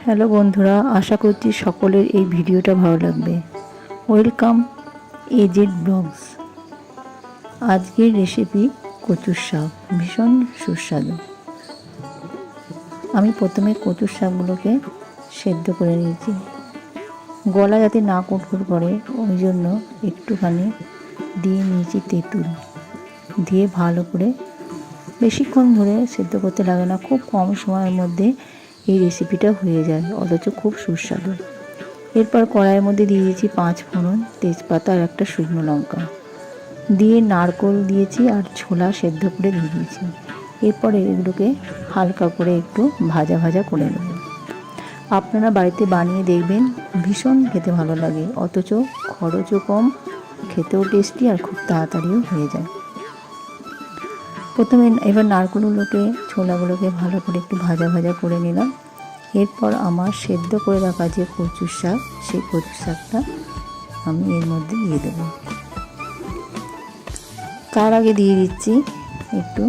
Hello বন্ধুরা, আশা করছি সকলের এই ভিডিওটা ভালো লাগবে। ওয়েলকাম এজেড ব্লগস আজকের রেসিপি কচুর শাক, ভীষণ সুস্বাদু। আমি প্রথমে কচুর শাকগুলোকে সেদ্ধ করে নিয়েছি। গলা যাতে না কুটকুট করে, ওই জন্য একটুখানি দিয়ে নিয়েছি তেঁতুল। দিয়ে ভালো করে বেশিক্ষণ ধরে সেদ্ধ করতে লাগে না, খুব কম সময়ের মধ্যে এই রেসিপিটা হয়ে যায়, অথচ খুব সুস্বাদু। এরপর কড়াইয়ের মধ্যে দিয়ে দিয়েছি পাঁচ ফোড়ন, তেজপাতা আর একটা শুকনো লঙ্কা। দিয়ে নারকোল দিয়েছি আর ছোলা সেদ্ধ করে দিয়ে দিয়েছি। এরপরে এগুলোকে হালকা করে একটু ভাজা ভাজা করে নেব। আপনারা বাড়িতে বানিয়ে দেখবেন, ভীষণ খেতে ভালো লাগে, অথচ খরচও কম, খেতেও টেস্টি আর খুব তাড়াতাড়িও হয়ে যায়। প্রথমে এবার নারকেলগুলোকে, ছোলাগুলোকে ভালো করে একটু ভাজা ভাজা করে নিলাম। এরপর আমার সেদ্ধ করে রাখা যে কচুর শাক, সেই কচুর শাকটা আমি এর মধ্যে দিয়ে দেব। তার আগে দিয়ে দিচ্ছি একটু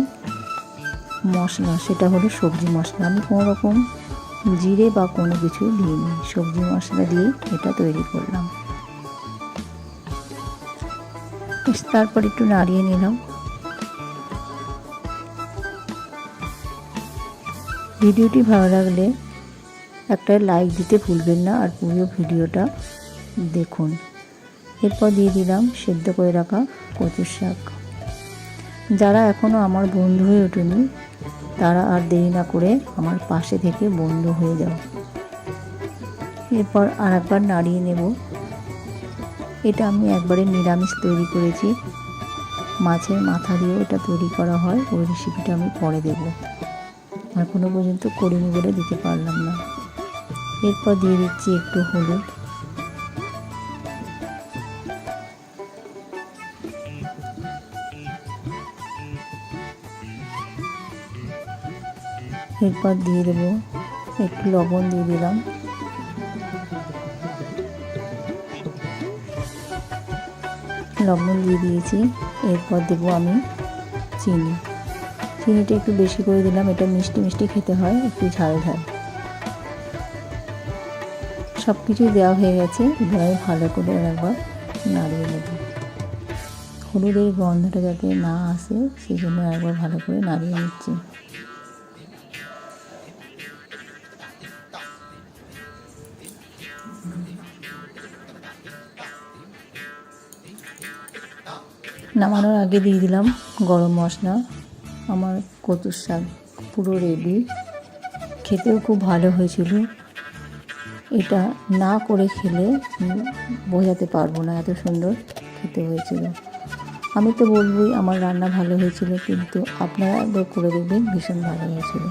মশলা, সেটা হলো সবজি মশলা। আমি কোনো রকম জিরে বা কোনো কিছুই দিইনি, সবজি মশলা দিয়ে এটা তৈরি করলাম। তারপর একটু নাড়িয়ে নিলাম। ভিডিওটি ভালো লাগলে একটা লাইক দিতে ভুলবেন না আর পুরো ভিডিওটা দেখুন। এরপর দিয়ে দিলাম সেদ্ধ করে রাখা কচুর শাক। যারা এখনও আমার বন্ধু হয়ে ওঠেনি, তারা আর দেরি না করে আমার পাশে থেকে বন্ধু হয়ে যাও। এরপর আর একবার নাড়িয়ে নেব। এটা আমি একবারে নিরামিষ তৈরি করেছি। মাছের মাথা দিয়েও এটা তৈরি করা হয়। ওই রেসিপিটা আমি পরে দেবো। এখনও পর্যন্ত করিনি বলে দিতে পারলাম না। এরপর দিয়ে দিচ্ছি একটু হলুদ। এরপর দিয়ে দেবো একটু লবণ দিয়ে দিলাম। লবণ দিয়ে দিয়েছি। এরপর দেবো আমি চিনি। চিনিটা একটু বেশি করে দিলাম। এটা মিষ্টি মিষ্টি খেতে হয়, একটু ঝাল ঝাল। সব কিছুই দেওয়া হয়ে গেছে। এবার ভালো করে একবার নাড়িয়ে নেব। হলুদের গন্ধটা যাতে না আসে সেই জন্য একবার ভালো করে নাড়িয়ে নিচ্ছি। নামানোর আগে দিয়ে দিলাম গরম মশলা। আমার কচুর শাক পুরো রেডি খেতেও খুব ভালো হয়েছিল। এটা না করে খেলে বোঝাতে পারব না এত সুন্দর খেতে হয়েছিল। আমি তো বলবই আমার রান্না ভালো হয়েছিল, কিন্তু আপনারা একবার করে দেখবেন ভীষণ ভালো হয়েছিল।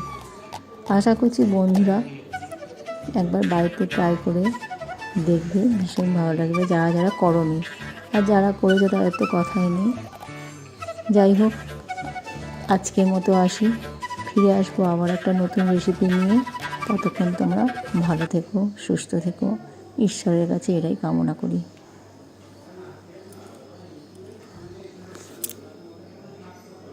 আশা করছি বন্ধুরা একবার বাড়িতে ট্রাই করে দেখবে, ভীষণ ভালো লাগবে। যারা যারা করনি, আর যারা করেছে তাদের তো কথাই নেই। যাই হোক আজকের মতো আসি। ফিরে আসব আবার একটা নতুন রেসিপি নিয়ে। ততক্ষণ তোমরা ভালো থেকো, সুস্থ থেকো। ঈশ্বরের কাছে এটাই কামনা করি।